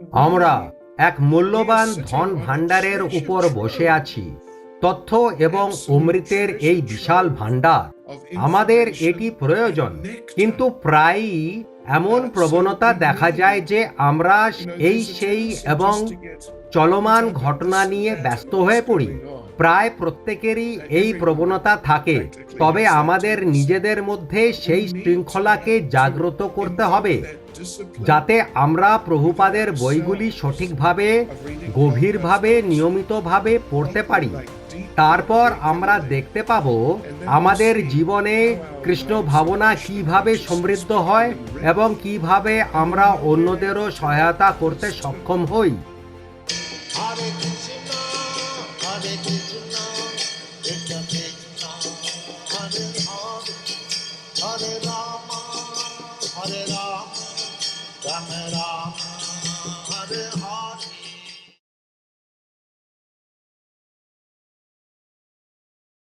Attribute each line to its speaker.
Speaker 1: আমরা এক মূল্যবান ধন ভাণ্ডারের উপর বসে আছি। তথ্য এবং অমৃতের এই বিশাল ভাণ্ডার আমাদের এটি প্রয়োজন। কিন্তু প্রায়ই এমন প্রবণতা দেখা যায় যে আমরা এই সেই এবং চলমান ঘটনা নিয়ে ব্যস্ত হয়ে পড়ি। প্রায় প্রত্যেকেরই এই প্রবণতা থাকে। তবে আমাদের নিজেদের মধ্যে সেই শৃঙ্খলাকে জাগ্রত করতে হবে। যাতে আমরা প্রভুপাদের বইগুলি সঠিকভাবে গভীরভাবে নিয়মিতভাবে পড়তে পারি। তারপর আমরা দেখতে পাব আমাদের জীবনে কৃষ্ণ ভাবনা কীভাবে সমৃদ্ধ হয় এবং কীভাবে আমরা অন্যদেরও সহায়তা করতে সক্ষম হই?
Speaker 2: Hare Hare